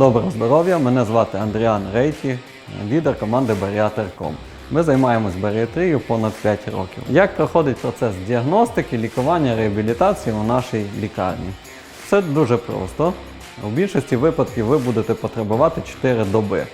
Доброго здоров'я! Мене звати Андріан Рейті, лідер команди Баріатер.ком. Ми займаємось баріатрією понад 5 років. Як проходить процес діагностики, лікування, реабілітації у нашій лікарні? Все дуже просто. У більшості випадків ви будете потребувати 4 доби.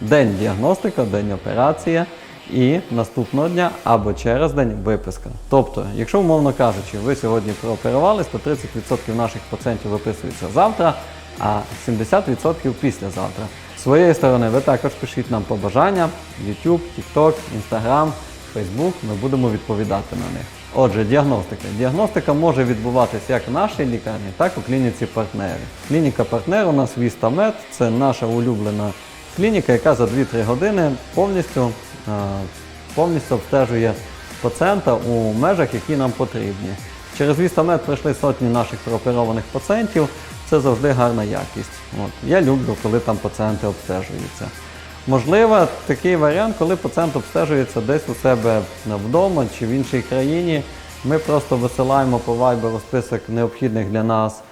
День діагностика, день операція і наступного дня або через день виписка. Тобто, якщо, умовно кажучи, ви сьогодні прооперувались, то 30% наших пацієнтів виписується завтра, а 70% післязавтра. З своєї сторони, ви також пишіть нам побажання, YouTube, TikTok, Instagram, Facebook, ми будемо відповідати на них. Отже, діагностика. Діагностика може відбуватися як в нашій лікарні, так і у клініці партнерів. Клініка партнер у нас Вістамед, це наша улюблена клініка, яка за 2-3 години повністю, е, повністю обстежує пацієнта у межах, які нам потрібні. Через Вістамед пройшли сотні наших прооперованих пацієнтів. Це завжди гарна якість. От. Я люблю, коли там пацієнти обстежуються. Можливо, такий варіант, коли пацієнт обстежується десь у себе вдома чи в іншій країні. Ми просто висилаємо по Viber список необхідних для нас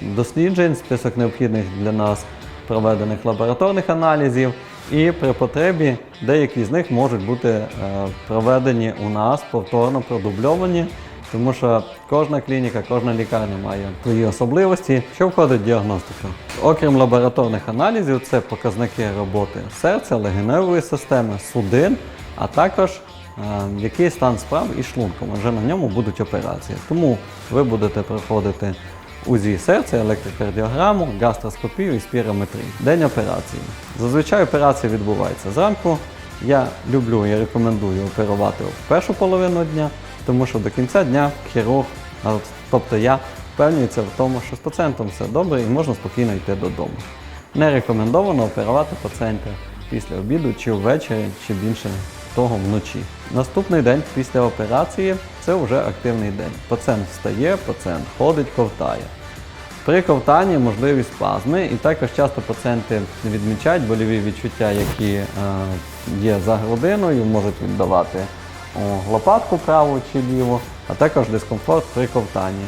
досліджень, список необхідних для нас проведених лабораторних аналізів. І при потребі деякі з них можуть бути е, проведені у нас повторно продубльовані, тому що кожна клініка, кожна лікарня має свої особливості. Що входить в діагностику? Окрім лабораторних аналізів, це показники роботи серця, легеневої системи, судин, а також е, який стан справ із шлунком. Вже на ньому будуть операції. Тому ви будете проходити УЗІ серця, електрокардіограму, гастроскопію і спірометрію. День операції. Зазвичай операція відбувається зранку. Я люблю і рекомендую оперувати в першу половину дня, тому що до кінця дня хірург, тобто я, впевнюється в тому, що з пацієнтом все добре і можна спокійно йти додому. Не рекомендовано оперувати пацієнта після обіду чи ввечері, чи більше того вночі. Наступний день після операції це вже активний день. Пацієнт встає, пацієнт ходить, ковтає. При ковтанні можливі спазми, і також часто пацієнти відмічають больові відчуття, які е, є за грудиною, можуть віддавати лопатку праву чи ліву, а також дискомфорт при ковтанні.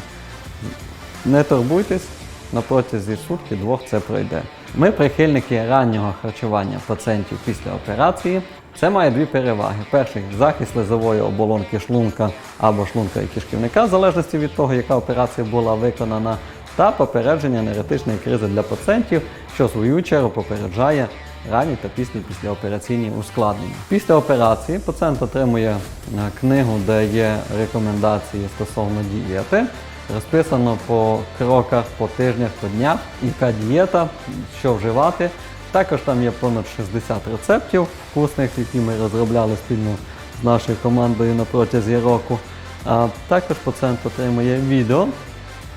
Не турбуйтесь, на протязі сутки двох це пройде. Ми прихильники раннього харчування пацієнтів після операції. Це має дві переваги. Перший захист лизової оболонки шлунка або шлунка і кишківника, в залежності від того, яка операція була виконана, та попередження енергетичної кризи для пацієнтів, що в свою чергу попереджає ранні та пісні післяопераційні ускладнення. Після операції пацієнт отримує книгу, де є рекомендації стосовно дієти. Розписано по кроках, по тижнях, по днях, яка дієта, що вживати. Також там є понад 60 рецептів вкусних, які ми розробляли спільно з нашою командою на протязі року. А також пацієнт отримує відео,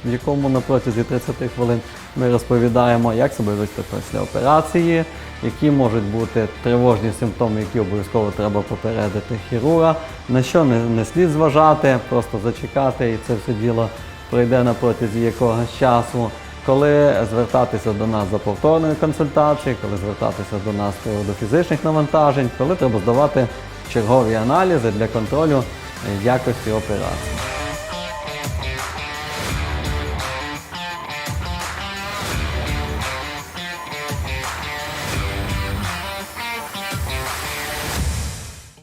в якому на протязі 30 хвилин ми розповідаємо, як себе вести після операції, які можуть бути тривожні симптоми, які обов'язково треба попередити хірурга, на що не, не слід зважати, просто зачекати і це все діло пройде на протязі якогось часу. Коли звертатися до нас за повторною консультацією, коли звертатися до нас з приводу фізичних навантажень, коли треба здавати чергові аналізи для контролю якості операції.